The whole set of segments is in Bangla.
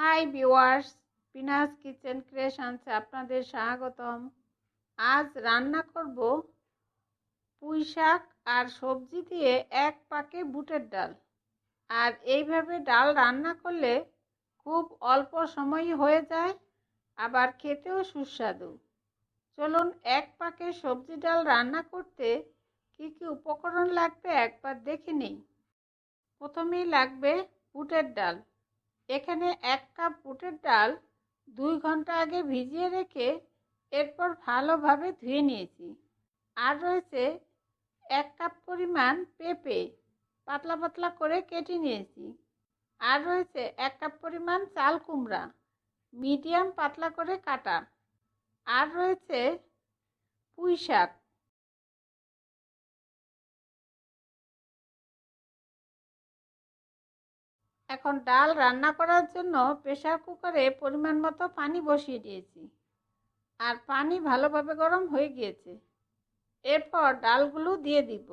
হাই ভিওয়ার্স পিনাস কিচেন ক্রিয়েশনসে আপনাদের স্বাগতম। আজ রান্না করব পুঁই শাক আর সবজি দিয়ে এক পাকে বুটের ডাল। আর এইভাবে ডাল রান্না করলে খুব অল্প সময়ই হয়ে যায়, আবার খেতেও সুস্বাদু। চলুন এক পাকে সবজি ডাল রান্না করতে কি কি উপকরণ লাগবে একবার দেখে নিই। প্রথমেই লাগবে বুটের ডাল। এখানে এক কাপ বুটের ডাল দুই ঘণ্টা আগে ভিজিয়ে রেখে এরপর ভালোভাবে ধুয়ে নিয়েছি। আর রয়েছে এক কাপ পরিমাণ পেঁপে পাতলা পাতলা করে কেটে নিয়েছি। আর রয়েছে এক কাপ পরিমাণ চাল কুমড়া মিডিয়াম পাতলা করে কাটা। আর রয়েছে পুঁই শাক এখন ডাল রান্না করার জন্য প্রেশার কুকারে পরিমাণ মতো পানি বসিয়ে দিয়েছি। আর পানি ভালোভাবে গরম হয়ে গিয়েছে। এরপর ডালগুলো দিয়ে দিব।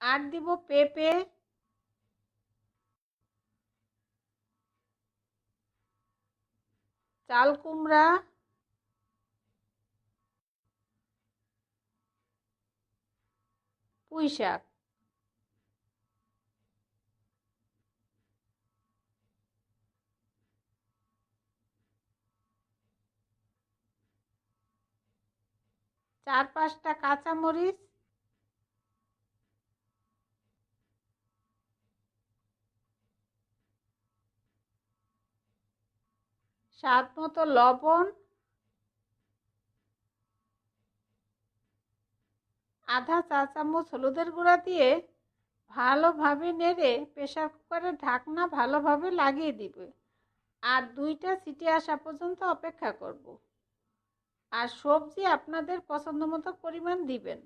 আর দিব পেঁপে। চাল কুমড়া। পুঁই শাক। চার পাঁচটা কাঁচামরিচ স্বাদ মতো লবণ। আধা চা চামচ হলুদের গুঁড়া দিয়ে ভালোভাবে নেড়ে প্রেশার কুকারের ঢাকনা ভালোভাবে লাগিয়ে দিবে। আর দুইটা সিটি আসা পর্যন্ত অপেক্ষা করব। আর সবজি আপনাদের পছন্দ মতো পরিমাণ দিবেন।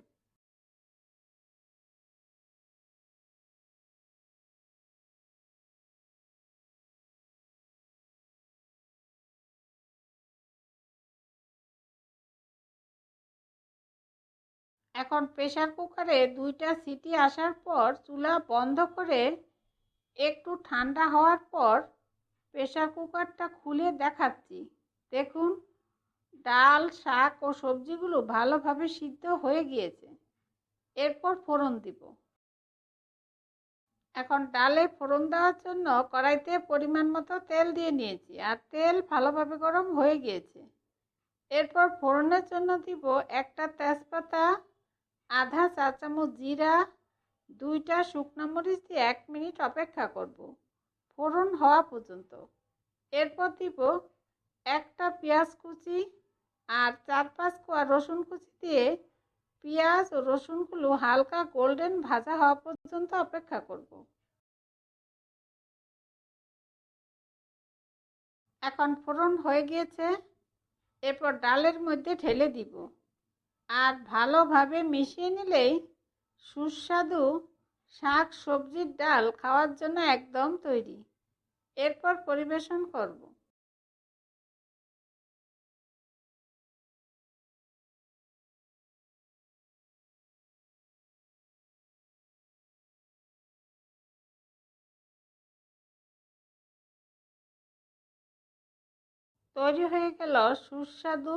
এখন প্রেশার কুকারে দুইটা সিটি আসার পর চুলা বন্ধ করে একটু ঠান্ডা হওয়ার পর প্রেশার কুকারটা খুলে দেখাচ্ছি। দেখুন, ডাল, শাক ও সবজিগুলো ভালোভাবে সিদ্ধ হয়ে গিয়েছে। এরপর ফোড়ন দিব। এখন ডালে ফোড়ন দেওয়ার জন্য কড়াইতে পরিমাণ মতো তেল দিয়ে নিয়েছি আর তেল ভালোভাবে গরম হয়ে গিয়েছে। এরপর ফোড়নের জন্য দিব একটা তেজপাতা আধা চা চামচ জিরা, দুইটা শুকনো মরিচ দিয়ে এক মিনিট অপেক্ষা করব। ফোড়ন হওয়া পর্যন্ত। এরপর দিব একটা পেঁয়াজ কুচি আর চার পাঁচ কোয়া রসুন কুচি দিয়ে পেঁয়াজ ও রসুনগুলো হালকা গোল্ডেন ভাজা হওয়া পর্যন্ত অপেক্ষা করব। এখন ফোড়ন হয়ে গিয়েছে। এরপর ডালের মধ্যে ঢেলে দিব। আর ভালোভাবে মিশিয়ে নিলেই সুস্বাদু শাক সবজির ডাল খাওয়ার জন্য একদম তৈরি। এরপর পরিবেশন করব। তৈরি হয়ে গেল সুস্বাদু